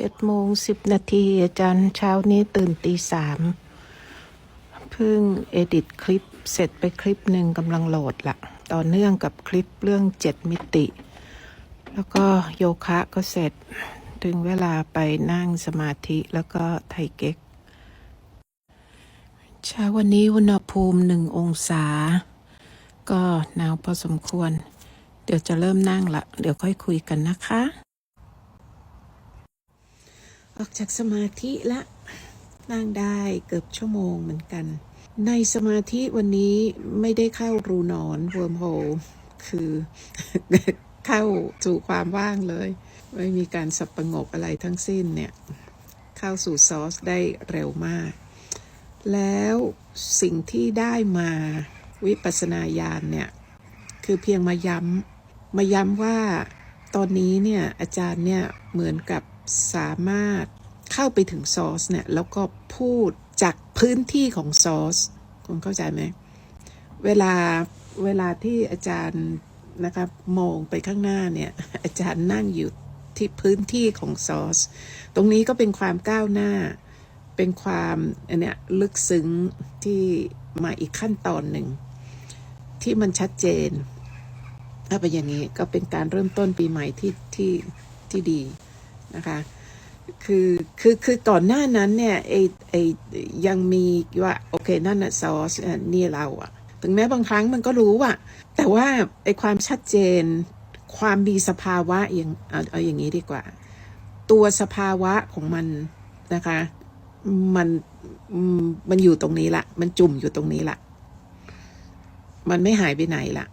จ็ดโมงสิบนาทีอาจารย์เช้านี้ตื่นตีสามเพิ่งเอดิตคลิปเสร็จไปคลิปหนึ่งกำลังโหลดละต่อเนื่องกับคลิปเรื่องเจ็ดมิติ แล้วก็โยคะก็เสร็จ ถึงเวลาไปนั่งสมาธิแล้วก็ไทเก๊กเช้าวันนี้อุณหภูมิหนึ่งองศา ก็หนาวพอสมควร เดี๋ยวจะเริ่มนั่งละ เดี๋ยวค่อยคุยกันนะคะ ออกจากสมาธิละนั่งได้เกือบชั่วโมงเหมือนกัน ในสมาธิวันนี้ไม่ได้เข้ารูนอนเวิร์มโฮคือเข้าสู่ความว่างเลย ไม่มีการสับประงกอะไรทั้งสิ้นเนี่ย เข้าสู่ซอสได้เร็วมาก แล้วสิ่งที่ได้มาวิปัสสนาญาณเนี่ย คือเพียงมาย้ำมาย้ำว่าตอนนี้เนี่ยอาจารย์เนี่ยเหมือนกับ สามารถเข้าไปถึงซอสเนี่ย แล้วก็พูดจากพื้นที่ของซอสคุณเข้าใจไหม เวลาเวลาที่อาจารย์นะครับมองไปข้างหน้าเนี่ย อาจารย์นั่งอยู่ที่พื้นที่ของซอส ตรงนี้ก็เป็นความก้าวหน้า เป็นความอันเนี้ยลึกซึ้งที่มาอีกขั้นตอนหนึ่ง ที่มันชัดเจนถ้าเป็นอย่างนี้ก็เป็นการเริ่มต้นปีใหม่ที่ที่ที่ดี นะคะคือคือคือก่อนหน้านั้นเนี่ยไอไอยังมีว่าโอเคนั่นน่ะซอสนี่เราอะถึงแม้บางครั้งมันก็รู้อะแต่ว่าไอความชัดเจน ความมีสภาวะอย่างเอาเอาอย่างนี้ดีกว่า ตัวสภาวะของมันนะคะมันมันอยู่ตรงนี้ละมันจุ่มอยู่ตรงนี้ละมันไม่หายไปไหนละ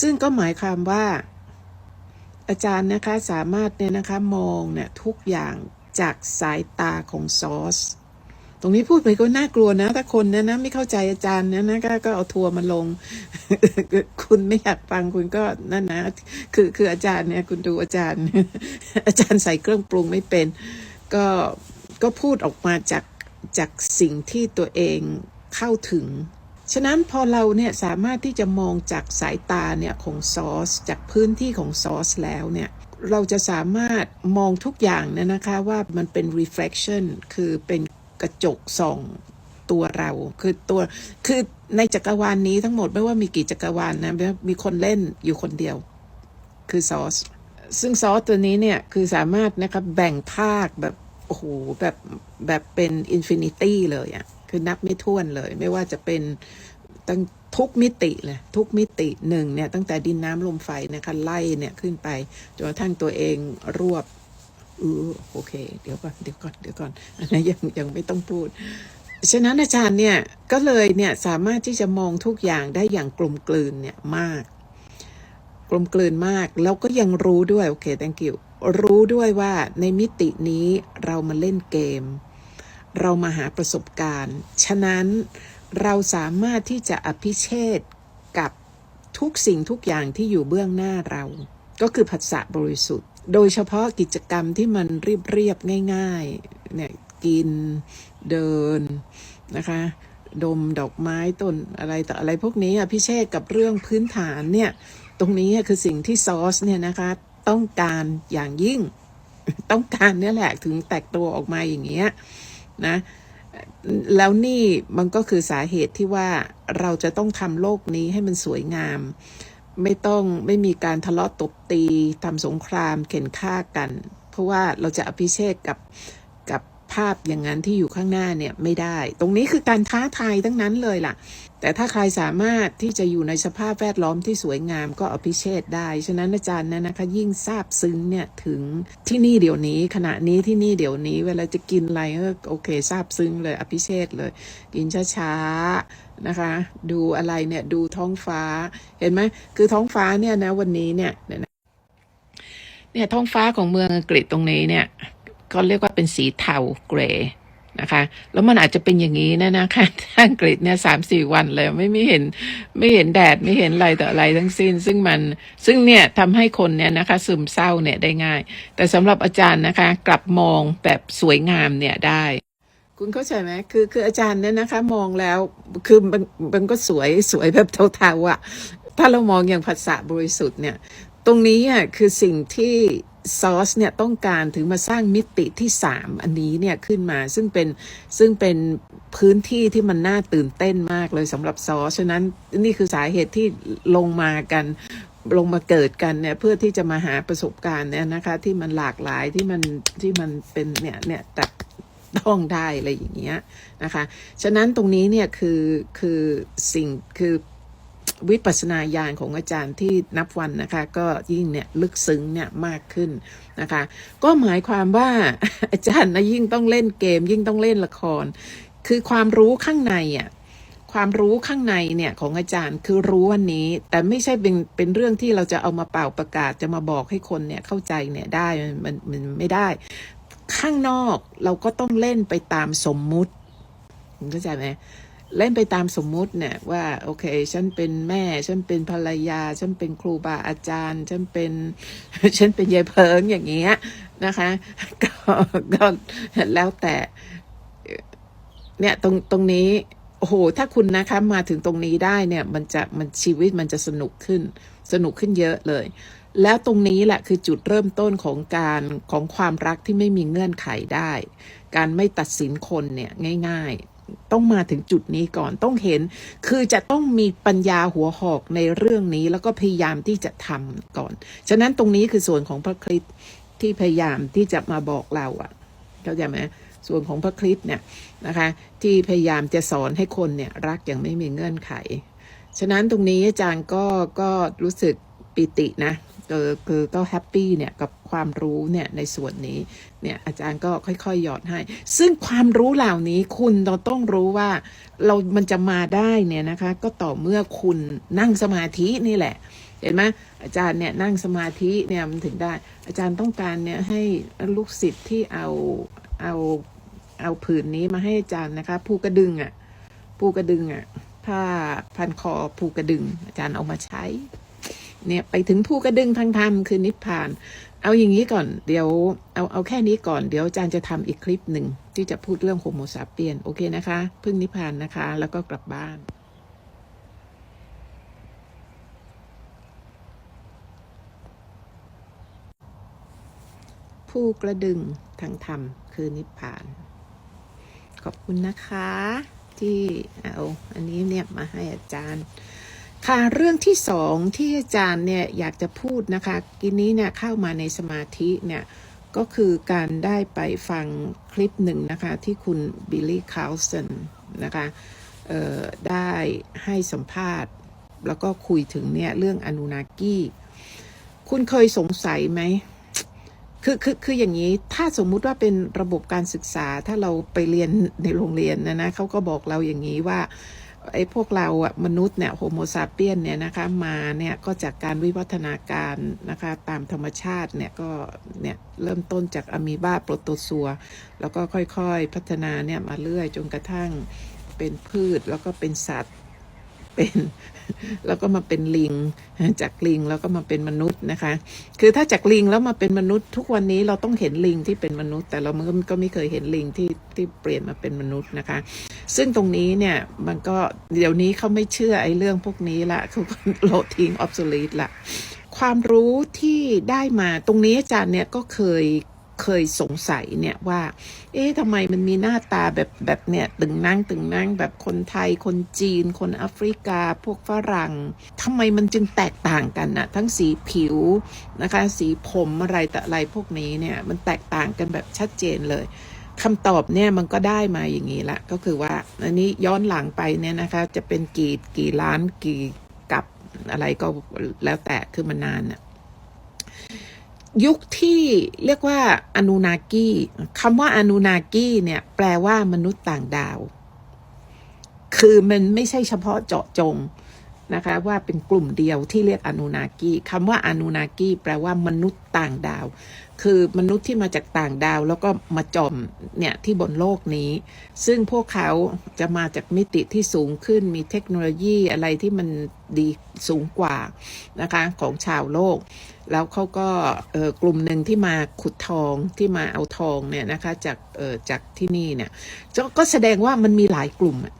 ซึ่งก็หมายความว่า อาจารย์นะคะสามารถเนี่ยนะคะมองเนี่ยทุกอย่างจากสายตาของซอส ตรงนี้พูดไปก็น่ากลัวนะ ถ้าคนเนี่ยนะไม่เข้าใจอาจารย์เนี่ยนะก็ก็เอาทัวร์มาลง คุณไม่อยากฟังคุณก็นั่นนะ คือคืออาจารย์เนี่ยคุณดูอาจารย์ อาจารย์ใส่เครื่องปรุงไม่เป็น ก็ก็พูดออกมาจากจากสิ่งที่ตัวเองเข้าถึง ฉะนั้นพอเราเนี่ยสามารถที่จะมองจากสายตาเนี่ยของซอสจากพื้นที่ของซอสแล้วเนี่ยเราจะสามารถมองทุกอย่างเนี่ยนะคะว่ามันเป็น reflection คือเป็นกระจกส่องตัวเราคือตัวคือในจักรวาลนนี้ทั้งหมดไม่ว่ามีกี่จักรวาลนะมีคนเล่นอยู่คนเดียว คือซอสซึ่งซอสตัวนี้เนี่ยคือสามารถนะครับแบ่งภาคแบบโอ้โหแบบแบบเป็นอินฟินิตี้เลยอะ่ะ คือนับไม่ถ้วนเลย ไม่ว่าจะเป็นตั้งทุกมิติเลยทุกมิติหนึ่งเนี่ยตั้งแต่ดินน้ำลมไฟนะคะไล่เนี่ยขึ้นไปจนกระทั่งตัวเองรวบเออโอเค เดี๋ยวก่อนเดี๋ยวก่อนเดี๋ยวก่อนอันนี้ยังยังไม่ต้องพูดฉะนั้นอาจารย์เนี่ยก็เลยเนี่ยสามารถที่จะมองทุกอย่างได้อย่างกลมกลืนเนี่ยมาก กลมกลืนมากแล้วก็ยังรู้ด้วยโอเค thank you รู้ด้วยว่าในมิตินี้เรามาเล่นเกม เรามาหาประสบการณ์ ฉะนั้นเราสามารถที่จะอภิเชษกับทุกสิ่งทุกอย่างที่อยู่เบื้องหน้าเรา ก็คือผัสสะบริสุทธิ์ โดยเฉพาะกิจกรรมที่มันเรียบเรียบๆง่ายๆ เนี่ยกินเดินนะคะ ดมดอกไม้ต้นอะไรต่ออะไรพวกนี้อภิเชษกับเรื่องพื้นฐานเนี่ย ตรงนี้คือสิ่งที่ซอสเนี่ยนะคะ ต้องการอย่างยิ่ง ต้องการเนี่ยแหละถึงแตกตัวออกมาอย่างเงี้ย นะแล้วนี่มันก็คือสาเหตุที่ว่าเราจะต้องทำโลกนี้ให้มันสวยงาม ไม่ต้องไม่มีการทะเลาะตบตีทำสงครามเข็นฆ่ากัน เพราะว่าเราจะอภิเชษกับกับ ภาพอย่างนั้นที่อยู่ข้างหน้าเนี่ยไม่ได้ ตรงนี้คือการท้าทายทั้งนั้นเลยล่ะ แต่ถ้าใครสามารถที่จะอยู่ในสภาพแวดล้อมที่สวยงามก็อภิเชษได้ ฉะนั้นอาจารย์นะนะคะ ยิ่งทราบซึ้งเนี่ยถึงที่นี่เดี๋ยวนี้ ขณะนี้ที่นี่เดี๋ยวนี้ เวลาจะกินอะไรก็โอเคทราบซึ้งเลยอภิเชษเลย กินช้าๆนะคะ ดูอะไรเนี่ยดูท้องฟ้าเห็นไหมคือท้องฟ้าเนี่ยนะวันนี้เนี่ยเนี่ยท้องฟ้าของเมืองอังกฤษตรงนี้เนี่ย ก็เรียกว่าเป็นสีเทาเกรย์นะคะ แล้วมันอาจจะเป็นอย่างนี้นะนะคะที่อังกฤษเนี่ยสามสี่วันเลยไม่ไม่เห็นไม่เห็นแดดไม่เห็นอะไรต่ออะไรทั้งสิ้น ซึ่งมันซึ่งเนี่ยทำให้คนเนี่ยนะคะซึมเศร้าเนี่ยได้ง่าย แต่สำหรับอาจารย์นะคะ กลับมองแบบสวยงามเนี่ยได้ คุณเข้าใจไหมคือคืออาจารย์เนี่ยนะคะ มองแล้วคือมันมันก็สวยสวยแบบเทาๆอะ่ะถ้าเรามองอย่างภาษาบริสุทธิ์เนี่ย ตรงนี้อะคือสิ่งที่ ซอสเนี่ยต้องการถึงมาสร้างมิติที่สามอันนี้เนี่ยขึ้นมาซึ่งเป็นซึ่งเป็นพื้นที่ที่มันน่าตื่นเต้นมากเลยสำหรับซอสฉะนั้นนี่คือสาเหตุที่ลงมากันลงมาเกิดกันเนี่ยเพื่อที่จะมาหาประสบการณ์เนี่ยนะคะที่มันหลากหลายที่มันที่มันเป็นเนี่ยเนี่ยแต่ต้องได้อะไรอย่างเงี้ยนะคะ ฉะนั้นตรงนี้เนี่ยคือคือสิ่งคือ วิปัสสนาญาณของอาจารย์ที่นับวันนะคะ ก็ยิ่งเนี่ยลึกซึ้งเนี่ยมากขึ้นนะคะ ก็หมายความว่าอาจารย์นะยิ่งต้องเล่นเกม ยิ่งต้องเล่นละคร คือความรู้ข้างในอะความรู้ข้างในเนี่ยของอาจารย์คือรู้วันนี้ แต่ไม่ใช่เป็นเป็นเรื่องที่เราจะเอามาเป่าประกาศจะมาบอกให้คนเนี่ยเข้าใจเนี่ยได้มันมันมันไม่ได้ ข้างนอกเราก็ต้องเล่นไปตามสมมุติเข้าใจไหม เล่นไปตามสมมุติเนี่ยว่าโอเค ฉันเป็นแม่ ฉันเป็นภรรยา ฉันเป็นครูบาอาจารย์ ฉันเป็น ฉันเป็นยายเพิงอย่างเงี้ยนะคะ ก็ก็แล้วแต่ เนี่ยตรงตรงนี้โอ้โหถ้าคุณนะคะมาถึงตรงนี้ได้เนี่ย มันจะมันชีวิตมันจะสนุกขึ้น สนุกขึ้นเยอะเลย แล้วตรงนี้แหละคือจุดเริ่มต้นของการของความรักที่ไม่มีเงื่อนไขได้ การไม่ตัดสินคนเนี่ยง่าย ๆ ต้องมาถึงจุดนี้ก่อนต้องเห็น คือจะต้องมีปัญญาหัวหอกในเรื่องนี้ แล้วก็พยายามที่จะทำก่อน ฉะนั้นตรงนี้คือส่วนของพระคริสต์ที่พยายามที่จะมาบอกเราอะเข้าใจไหมส่วนของพระคริสต์เนี่ยนะคะ ที่พยายามจะสอนให้คนเนี่ยรักอย่างไม่มีเงื่อนไข ฉะนั้นตรงนี้อาจารย์ก็ก็รู้สึก ปิตินะเออคือก็แฮปปี้เนี่ยกับความรู้เนี่ยในส่วนนี้เนี่ยอาจารย์ก็ค่อยๆหยอดให้ ซึ่งความรู้เหล่านี้คุณเราต้องรู้ว่าเรามันจะมาได้เนี่ยนะคะก็ต่อเมื่อคุณนั่งสมาธินี่แหละ เห็นไหมอาจารย์เนี่ยนั่งสมาธิเนี่ยมันถึงได้ อาจารย์ต้องการเนี่ยให้ลูกศิษย์ที่เอาเอาเอาผืนนี้มาให้อาจารย์นะคะภูกระดึงอะ่ะภูกระดึงอะ่ะผ้าพันคอภูกระดึง อาจารย์เอามาใช้ เนี่ยไปถึงภูกระดึงทางธรรมคือนิพพาน เอาอย่างนี้ก่อนเดี๋ยวเอาเอาแค่นี้ก่อนเดี๋ยวอาจารย์จะทำอีกคลิปหนึ่งที่จะพูดเรื่องโฮโมซาเปียนโอเคนะคะ พึ่งนิพพานนะคะ แล้วก็กลับบ้านผู้กระดึงทางธรรมคือนิพพาน ขอบคุณนะคะ ที่เอาอันนี้เนี่ยมาให้อาจารย์ ค่ะเรื่องที่สองที่อาจารย์เนี่ยอยากจะพูดนะคะกินนี้เนี่ยเข้ามาในสมาธิเนี่ยก็คือการได้ไปฟังคลิปหนึ่งนะคะที่คุณบิลลี่คาวสันนะคะได้ให้สัมภาษณ์ แล้วก็คุยถึงเนี่ยเรื่องอนุนากีคุณเคยสงสัยไหมคือคือคืออย่างนี้ถ้าสมมุติว่าเป็นระบบการศึกษาถ้าเราไปเรียนในโรงเรียนนะนะเขาก็บอกเราอย่างนี้ว่า ไอ้พวกเราอะมนุษย์เนี่ยโฮโมซาเปียนเนี่ยนะคะมาเนี่ยก็จากการวิวัฒนาการนะคะตามธรรมชาติเนี่ยก็เนี่ยเริ่มต้นจากอะมีบาโปรโตซัว แล้วก็ค่อยๆพัฒนาเนี่ยมาเรื่อยจนกระทั่งเป็นพืชแล้วก็เป็นสัตว์ เป็น แล้วก็มาเป็นลิง จากลิงแล้วก็มาเป็นมนุษย์นะคะ คือถ้าจากลิงแล้วมาเป็นมนุษย์ ทุกวันนี้เราต้องเห็นลิงที่เป็นมนุษย์ แต่เราก็ไม่เคยเห็นลิงที่ที่เปลี่ยนมาเป็นมนุษย์นะคะ ซึ่งตรงนี้เนี่ยมันก็เดี๋ยวนี้เขาไม่เชื่อไอ้เรื่องพวกนี้ละเขาก็โลทิ้งออฟ o ล t e ละความรู้ที่ได้มาตรงนี้อาจารย์เนี่ยก็เคย ยสงสัยเนี่ยว่า เอ๊ะทำไมมันมีหน้าตาแบบแบบเนี่ยตึงนั่งตึงนั่งแบบคนไทย คนจีน คนแอฟริกา พวกฝรั่งทำไมมันจึงแตกต่างกันนะทั้งสีผิวนะคะ สีผมอะไรแต่อะไรพวกนี้เนี่ยมันแตกต่างกันแบบชัดเจนเลยคำตอบเนี่ยมันก็ได้มาอย่างนี้ละก็คือว่าอันนี้ย้อนหลังไปเนี่ยนะคะจะเป็นกี่กี่ล้านกี่กับอะไรก็แล้วแต่คือมันนานอะ ยุคที่เรียกว่าอนูนากีคำว่าอนูนากีเนี่ยแปลว่ามนุษย์ต่างดาว คือมันไม่ใช่เฉพาะเจาะจงนะคะว่าเป็นกลุ่มเดียวที่เรียกอนูนากีคำว่าอนูนากีแปลว่ามนุษย์ต่างดาว คือมนุษย์ที่มาจากต่างดาวแล้วก็มาจอมเนี่ยที่บนโลกนี้ ซึ่งพวกเขาจะมาจากมิติที่สูงขึ้นมีเทคโนโลยีอะไรที่มันดีสูงกว่านะคะของชาวโลก แล้วเขาก็เออกลุ่มหนึ่งที่มาขุดทองที่มาเอาทองเนี่ยนะคะจากเออจากที่นี่เนี่ยก็ก็แสดงว่ามันมีหลายกลุ่มอะ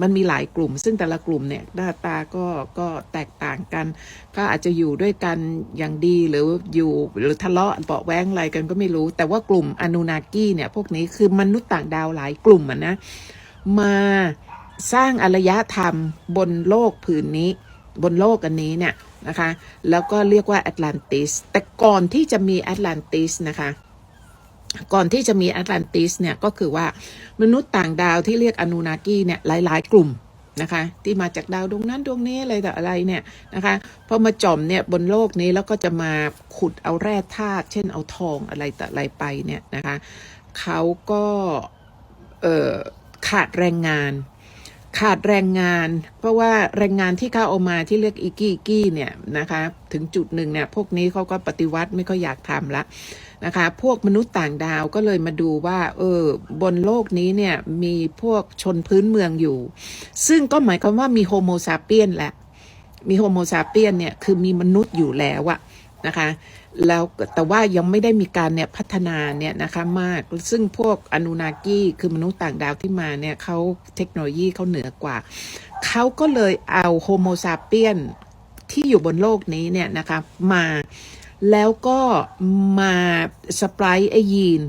มันมีหลายกลุ่ม ซึ่งแต่ละกลุ่มเนี่ยหน้าตาก็ก็แตกต่างกัน ก็อาจจะอยู่ด้วยกันอย่างดีหรืออยู่หรือทะเลาะเบาะแว้งอะไรกันก็ไม่รู้ แต่ว่ากลุ่มอนูนากีเนี่ยพวกนี้คือมนุษย์ต่างดาวหลายกลุ่มอะนะมาสร้างอารยธรรมบนโลกผืนนี้ บนโลกอันนี้เนี่ยนะคะ แล้วก็เรียกว่าแอตแลนติส แต่ก่อนที่จะมีแอตแลนติสนะคะ ก่อนที่จะมีแอตแลนติสเนี่ยก็คือว่ามนุษย์ต่างดาวที่เรียกอนูนากีเนี่ยหลาย ๆ กลุ่มนะคะที่มาจากดาวดวงนั้นดวงนี้อะไรแต่อะไรเนี่ยนะคะพอมาจอมเนี่ยบนโลกนี้แล้วก็จะมาขุดเอาแร่ธาตุเช่นเอาทองอะไรแต่อะไรไปเนี่ยนะคะเขาก็ขาดแรงงาน ขาดแรงงาน เพราะว่าแรงงานที่เขาเอามาที่เรียกอีกี้อีกี้เนี่ยนะคะถึงจุดหนึ่งเนี่ยพวกนี้เขาก็ปฏิวัติไม่ค่อยอยากทำละ นะคะ พวกมนุษย์ต่างดาวก็เลยมาดูว่า เออบนโลกนี้เนี่ยมีพวกชนพื้นเมืองอยู่ ซึ่งก็หมายความว่ามีโฮโมซาเปียนแหละ มีโฮโมซาเปียนเนี่ยคือมีมนุษย์อยู่แล้วอะนะคะแล้วแต่ว่ายังไม่ได้มีการเนี่ยพัฒนาเนี่ยนะคะมากซึ่งพวกอนูนากี้คือมนุษย์ต่างดาวที่มาเนี่ยเขาเทคโนโลยีเขาเหนือกว่า เขาก็เลยเอาโฮโมซาเปียนที่อยู่บนโลกนี้เนี่ยนะคะมา แล้วก็มาสปายไอยีน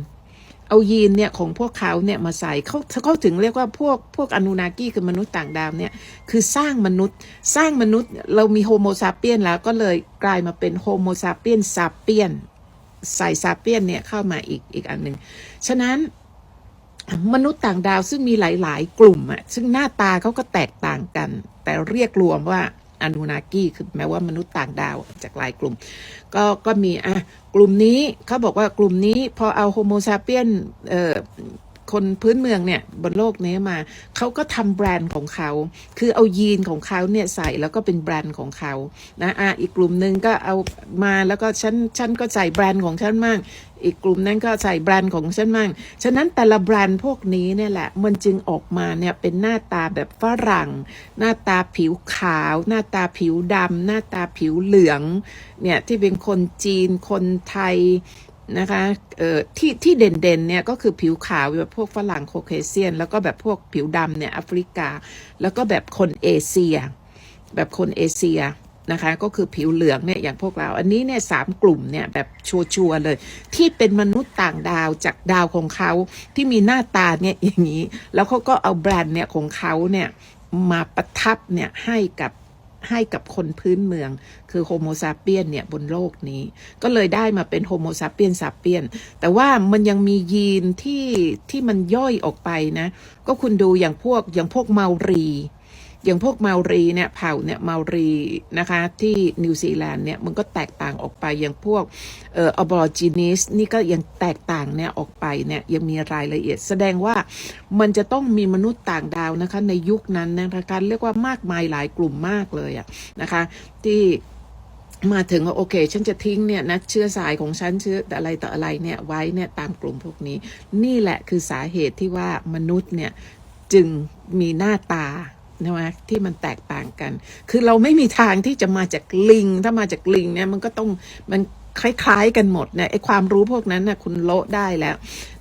เอายีนเนี่ยของพวกเขาเนี่ยมาใส่เขาเขาถึงเรียกว่าพวกพวกอนูนากี้คือมนุษย์ต่างดาวเนี่ยคือสร้างมนุษย์สร้างมนุษย์เรามีโฮโมซาเปียนแล้วก็เลยกลายมาเป็นโฮโมซาเปียนซาเปียนใส่ซาเปียนเนี่ยเข้ามาอีกอีกอันหนึ่งฉะนั้นมนุษย์ต่างดาวซึ่งมีหลาย ๆ กลุ่มอะซึ่งหน้าตาเขาก็แตกต่างกัน แต่เรียกรวมว่า อนูนากีคือแม้ว่ามนุษย์ต่างดาวจากหลายกลุ่ม ก็ก็มีอะกลุ่มนี้เขาบอกว่ากลุ่มนี้พอเอาโฮโมซาเปียนเอ่อคนพื้นเมืองเนี่ยบนโลกนี้มาเขาก็ทำแบรนด์ของเขา คือเอายีนของเขาเนี่ยใส่แล้วก็เป็นแบรนด์ของเขานะอะอีกกลุ่มหนึ่งก็เอามาแล้วก็ฉันฉันก็ใส่แบรนด์ของฉันมั่ง อีกกลุ่มนั้นก็ใส่แบรนด์ของฉันมั่ง ฉะนั้นแต่ละแบรนด์พวกนี้เนี่ยแหละ มันจึงออกมาเนี่ยเป็นหน้าตาแบบฝรั่ง หน้าตาผิวขาว หน้าตาผิวดำหน้าตาผิวเหลืองเนี่ยที่เป็นคนจีนคนไทยนะคะเอ่อที่ที่เด่นๆเนี่ยก็คือผิวขาวแบบพวกฝรั่งโคเคเซียน แล้วก็แบบพวกผิวดำเนี่ยแอฟริกา แล้วก็แบบคนเอเชีย แบบคนเอเชีย นะคะก็คือผิวเหลืองเนี่ยอย่างพวกเรา อันนี้เนี่ยสามกลุ่มเนี่ยแบบชัวร์ๆเลย ที่เป็นมนุษย์ต่างดาวจากดาวของเขาที่มีหน้าตาเนี่ยอย่างนี้ แล้วเขาก็เอาแบรนด์เนี่ยของเขาเนี่ยมาประทับเนี่ยให้กับให้กับคนพื้นเมือง คือโฮโมซาเปียนเนี่ยบนโลกนี้ ก็เลยได้มาเป็นโฮโมซาเปียนซาเปียน แต่ว่ามันยังมียีนที่ที่มันย่อยออกไปนะ ก็คุณดูอย่างพวกอย่างพวกเมารี อย่างพวกเมารีเนี่ยเผ่าเนี่ยเมารีนะคะที่นิวซีแลนด์เนี่ยมันก็แตกต่างออกไปอย่างพวกเอ่ออบอร์จินิสนี่ก็ยังแตกต่างเนี่ยออกไปเนี่ยยังมีรายละเอียด แสดงว่ามันจะต้องมีมนุษย์ต่างดาวนะคะในยุคนั้นนะคะการเรียกว่ามากมายหลายกลุ่มมากเลยอะนะคะที่มาถึงว่าโอเค ฉันจะทิ้งเนี่ยนะเชื้อสายของฉันเชื้ออะไรต่ออะไรเนี่ยไว้เนี่ยตามกลุ่มพวกนี้ นี่แหละคือสาเหตุที่ว่ามนุษย์เนี่ยจึงมีหน้าตา ใช่ไหมที่มันแตกต่างกัน คือเราไม่มีทางที่จะมาจากลิง ถ้ามาจากลิงเนี่ยมันก็ต้องมันคล้ายๆกันหมดเนี่ยไอความรู้พวกนั้นนะคุณโละได้แล้ว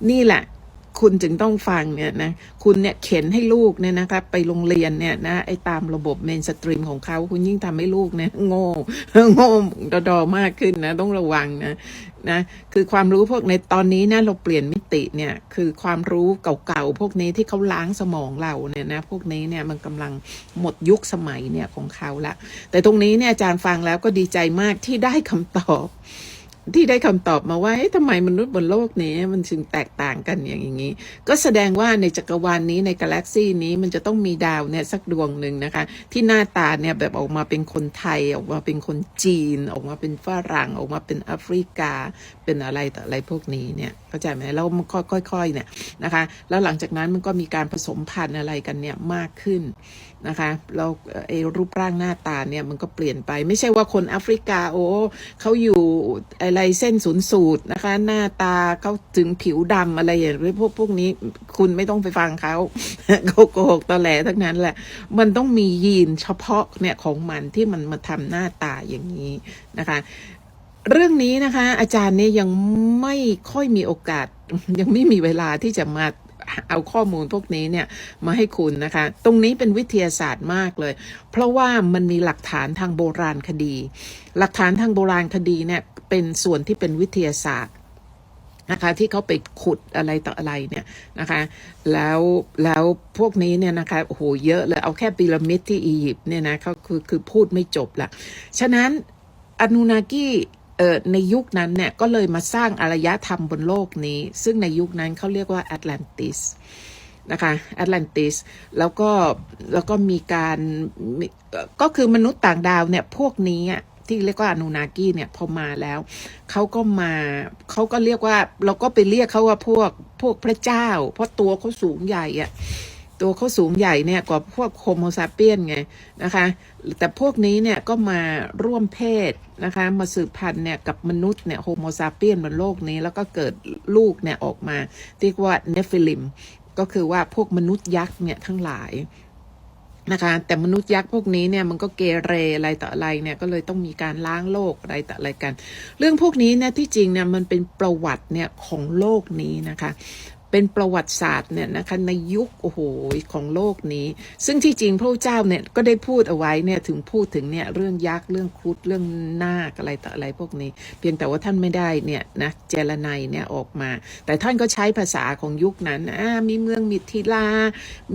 นี่แหละ คุณจึงต้องฟังเนี่ยนะคุณเนี่ยเข็นให้ลูกเนี่ยนะครับไปโรงเรียนเนี่ยนะไอ้ตามระบบเมนสตรีมของเขาคุณยิ่งทำให้ลูกเนี่ยโง่โง่ดอดอมากขึ้นนะต้องระวังนะนะคือความรู้พวกในตอนนี้นะเราเปลี่ยนมิติเนี่ยคือความรู้เก่าๆพวกนี้ที่เขาล้างสมองเราเนี่ยนะพวกนี้เนี่ยมันกำลังหมดยุคสมัยเนี่ยของเขาละแต่ตรงนี้เนี่ยอาจารย์ฟังแล้วก็ดีใจมากที่ได้คำตอบ ที่ได้คำตอบมาว่าทำไมมนุษย์บนโลกนี้ มันจึงแตกต่างกันอย่างอย่างนี้ ก็แสดงว่าในจักรวาลนี้ในกาแล็กซี่นี้มันจะต้องมีดาวเนี่ยสักดวงหนึ่งนะคะ ที่หน้าตาเนี่ยแบบออกมาเป็นคนไทย ออกมาเป็นคนจีน ออกมาเป็นฝรั่งออกมาเป็นแอฟริกา เป็นอะไรต่ออะไรพวกนี้เนี่ยเข้าใจไหมแล้วมันค่อยๆเนี่ยนะคะ แล้วหลังจากนั้นมันก็มีการผสมพันธุ์อะไรกันเนี่ยมากขึ้น นะคะแล้วไอ้รูปร่างหน้าตาเนี่ยมันก็เปลี่ยนไป ไม่ใช่ว่าคนแอฟริกาโอ้เขาอยู่อะไรเส้นศูนย์สูตรนะคะ หน้าตาเขาถึงผิวดำอะไรอย่างนี้พวกพวกนี้คุณไม่ต้องไปฟังเขาเขาโกหกตอแหลทั้งนั้นแหละ มันต้องมียีนเฉพาะเนี่ยของมันที่มันมาทำหน้าตาอย่างนี้นะคะเรื่องนี้นะคะ อาจารย์เนี่ยยังไม่ค่อยมีโอกาส ยังไม่มีเวลาที่จะมา เอาข้อมูลพวกนี้เนี่ยมาให้คุณนะคะ ตรงนี้เป็นวิทยาศาสตร์มากเลย เพราะว่ามันมีหลักฐานทางโบราณคดี หลักฐานทางโบราณคดีเนี่ยเป็นส่วนที่เป็นวิทยาศาสตร์นะคะที่เขาไปขุดอะไรต่ออะไรเนี่ยนะคะแล้วแล้วพวกนี้เนี่ยนะคะโอ้โหเยอะเลยเอาแค่พีระมิดที่อียิปต์เนี่ยนะเขาคือคือพูดไม่จบละฉะนั้นอนูนากิ เอ่อในยุคนั้นเนี่ยก็เลยมาสร้างอารยธรรมบนโลกนี้ ซึ่งในยุคนั้นเขาเรียกว่าแอตแลนติสนะคะแอตแลนติสแล้วก็แล้วก็มีการก็คือมนุษย์ต่างดาวเนี่ยพวกนี้ที่เรียกว่าอนูนากีเนี่ยพอมาแล้วเขาก็มาเขาก็เรียกว่าเราก็ไปเรียกเขาว่าพวกพวกพระเจ้า เพราะตัวเขาสูงใหญ่อะ ตัวเขาสูงใหญ่เนี่ยกว่าพวกโฮโมซาเปียนไงนะคะ แต่พวกนี้เนี่ยก็มาร่วมเพศนะคะ มาสืบพันธุ์เนี่ยกับมนุษย์เนี่ยโฮโมซาเปียนบนโลกนี้ แล้วก็เกิดลูกเนี่ยออกมาเรียกว่าเนฟิลิม ก็คือว่าพวกมนุษย์ยักษ์เนี่ยทั้งหลายนะคะแต่มนุษย์ยักษ์พวกนี้เนี่ยมันก็เกเรอะไรต่ออะไรเนี่ยก็เลยต้องมีการล้างโลกอะไรต่ออะไรกัน เรื่องพวกนี้เนี่ยที่จริงเนี่ยมันเป็นประวัติเนี่ยของโลกนี้นะคะ เป็นประวัติศาสตร์เนี่ยนะคะในยุคโอ้โหของโลกนี้ ซึ่งที่จริงพระเจ้าเนี่ยก็ได้พูดเอาไว้เนี่ยถึงพูดถึงเนี่ยเรื่องยักษ์เรื่องครุฑเรื่องนาคอะไรต่ออะไรพวกนี้ เพียงแต่ว่าท่านไม่ได้เนี่ยนะเจรไนเนี่ยออกมา แต่ท่านก็ใช้ภาษาของยุคนั้นมีเมืองมิถิลา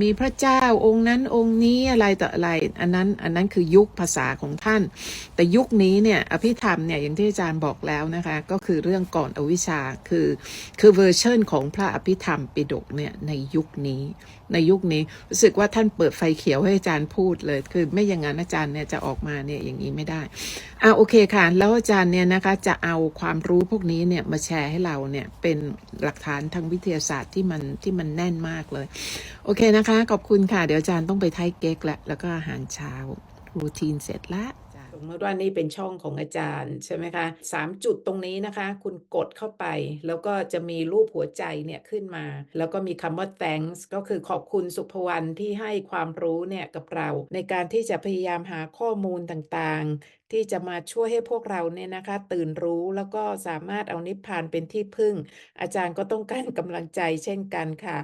มีพระเจ้าองค์นั้นองค์นี้อะไรต่ออะไร อันนั้นอันนั้นคือยุคภาษาของท่าน แต่ยุคนี้เนี่ยอภิธรรมเนี่ยอย่างที่อาจารย์บอกแล้วนะคะก็คือเรื่องก่อนอวิชชาคือคือเวอร์ชันของพระอภิธรรมปิฎกเนี่ยในยุคนี้ ในยุคนี้รู้สึกว่าท่านเปิดไฟเขียวให้อาจารย์พูดเลย คือไม่อย่างนั้นอาจารย์เนี่ยจะออกมาเนี่ยอย่างนี้ไม่ได้อ่าโอเคค่ะ แล้วอาจารย์เนี่ยนะคะจะเอาความรู้พวกนี้เนี่ยมาแชร์ให้เราเนี่ยเป็นหลักฐานทางวิทยาศาสตร์ที่มันที่มันแน่นมากเลย โอเคนะคะ ขอบคุณค่ะ เดี๋ยวอาจารย์ต้องไปไทยเก๊กแล้วแล้วก็อาหารเช้ารูทีนเสร็จละ มมติว่านี่เป็นช่องของอาจารย์ใช่ไหมคะสามจุดตรงนี้นะคะ คุณกดเข้าไป แล้วก็จะมีรูปหัวใจเนี่ยขึ้นมา แล้วก็มีคำว่า thanks ก็คือขอบคุณสุภวรรณที่ให้ความรู้เนี่ยกับเรา ในการที่จะพยายามหาข้อมูลต่างๆ ที่จะมาช่วยให้พวกเราเนี่ยนะคะ ตื่นรู้แล้วก็สามารถเอานิพพานเป็นที่พึ่ง อาจารย์ก็ต้องการกำลังใจเช่นกันค่ะ